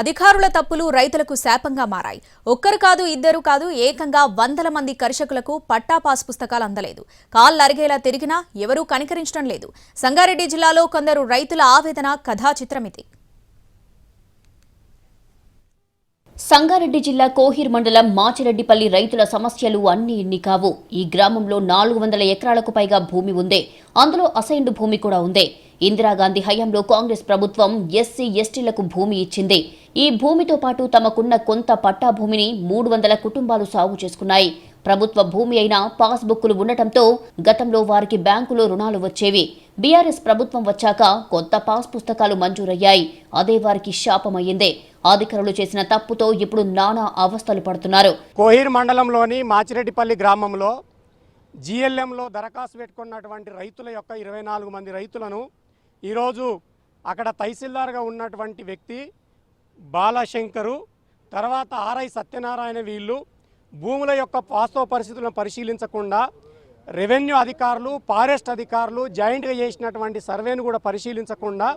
అధికారుల తప్పులు రైతులకు శాపంగా మారాయి. ఒక్కరు కాదు ఇద్దరు కాదు ఏకంగా వందల మంది కర్షకులకు పట్టా పాస్ పుస్తకాలు అందలేదు. కాళ్ళు అరిగేలా తిరిగినా ఎవరూ కనికరించడం లేదు. సంగారెడ్డి జిల్లాలో కొందరు రైతుల ఆవేదన కథా చిత్రమిది సంగారెడ్డి జిల్లా కోహిర్ మండలం మాచిరెడ్డిపల్లి రైతుల సమస్యలు అన్ని ఇన్ని కావు. ఈ గ్రామంలో నాలుగు వందల ఎకరాలకు పైగా భూమి ఉందే. అందులో అసైన్డ్ భూమి కూడా ఉందే. ఇందిరాగాంధీ హయాంలో కాంగ్రెస్ ప్రభుత్వం ఎస్సీ ఎస్టీలకు భూమి ఇచ్చింది. ఈ భూమితో పాటు తమకున్న కొంత పట్టా భూమిని మూడు వందల కుటుంబాలు సాగు చేసుకున్నాయి. ప్రభుత్వ భూమి అయిన పాస్బుక్లు ఉండటంతో గతంలో వారికి బ్యాంకులో రుణాలు వచ్చేవి. బీఆర్ఎస్ ప్రభుత్వం వచ్చాక కొత్త పాస్ పుస్తకాలు మంజూరయ్యాయి. అదే వారికి శాపమయ్యిందే. అధికారులు చేసిన తప్పుతో ఇప్పుడు నానా అవస్థలు పడుతున్నారు. కోహీర్ మండలంలోని మాచిరెడ్డిపల్లి గ్రామంలో జిఎల్ఎంలో దరఖాస్తు పెట్టుకున్నటువంటి రైతుల యొక్క ఇరవై నాలుగు మంది రైతులను ఈరోజు అక్కడ తహసీల్దార్గా ఉన్నటువంటి వ్యక్తి బాలశంకరు తర్వాత ఆర్ఐ సత్యనారాయణ వీళ్ళు భూముల యొక్క వాస్తవ పరిస్థితులను పరిశీలించకుండా రెవెన్యూ అధికారులు ఫారెస్ట్ అధికారులు జాయింట్గా చేసినటువంటి సర్వేను కూడా పరిశీలించకుండా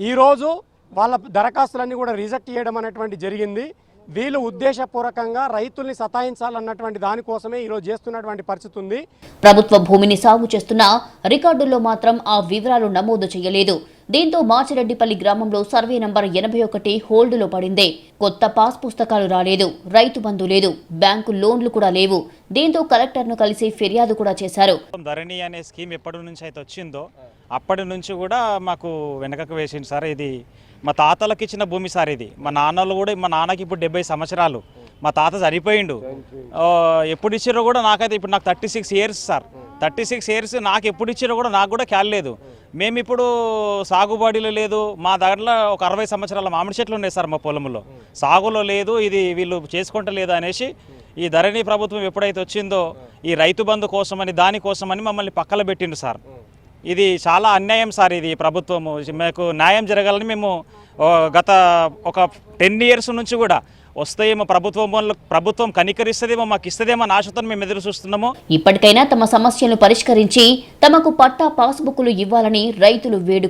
ఈరోజు వాళ్ళ దరఖాస్తులన్నీ కూడా రిజెక్ట్ చేయడం అనేటువంటి జరిగింది. వీళ్ళు ఉద్దేశపూర్వకంగా రైతుల్ని సతాయించాలన్నటువంటి దానికోసమే ఈరోజు చేస్తున్నటువంటి పరిస్థితి ఉంది. ప్రభుత్వ భూమిని సాగు చేస్తున్న రికార్డుల్లో మాత్రం ఆ వివరాలు నమోదు చేయలేదు. దీంతో మాచిరెడ్డిపల్లి గ్రామంలో సర్వే నంబర్ ఎనభై ఒకటి హోల్డ్లో పడిందే. కొత్త పాస్ పుస్తకాలు రాలేదు. రైతు బంధు లేదు. బ్యాంకు లోన్లు కూడా లేవు. దీంతో కలెక్టర్ను కలిసి ఫిర్యాదు కూడా చేశారు. ధరణి అనే స్కీమ్ ఎప్పటి నుంచి అయితే వచ్చిందో అప్పటి నుంచి కూడా మాకు వెనకకు వేసింది సార్. ఇది మా తాతలకు ఇచ్చిన భూమి సార్ ఇది. మా నాన్నలు కూడా మా నాన్నకి ఇప్పుడు డెబ్బై సంవత్సరాలు. మా తాత చనిపోయిండు. ఆ, ఎప్పుడు ఇచ్చారో కూడా నాకైతే ఇప్పుడు నాకు thirty six years sir. Thirty six years నాకు ఎప్పుడు ఇచ్చినా కూడా నాకు కూడా క్యాల్ లేదు. మేము ఇప్పుడు సాగుబడిలో లేదు. మా దాంట్లో ఒక అరవై సంవత్సరాల మామిడి చెట్లు ఉన్నాయి సార్ మా పొలంలో. సాగులో లేదు ఇది వీళ్ళు చేసుకుంటలేదు అనేసి ఈ ధరణి ప్రభుత్వం ఎప్పుడైతే వచ్చిందో ఈ రైతు బంధు కోసమని దానికోసమని మమ్మల్ని పక్కన పెట్టిండు సార్. ఇది చాలా అన్యాయం సార్ ఇది ప్రభుత్వము. మాకు న్యాయం జరగాలని మేము గత ఒక టెన్ ఇయర్స్ నుంచి కూడా వస్తాయేమో ప్రభుత్వం వల్ల- ప్రభుత్వం కనికరిస్తుందేమో మాకు ఇస్తుందేమో అని ఆశతో మేము ఎదురు చూస్తున్నాము. ఇప్పటికైనా తమ సమస్యలను పరిష్కరించి తమకు పట్టా పాస్బుక్లు ఇవ్వాలని రైతులు వేడు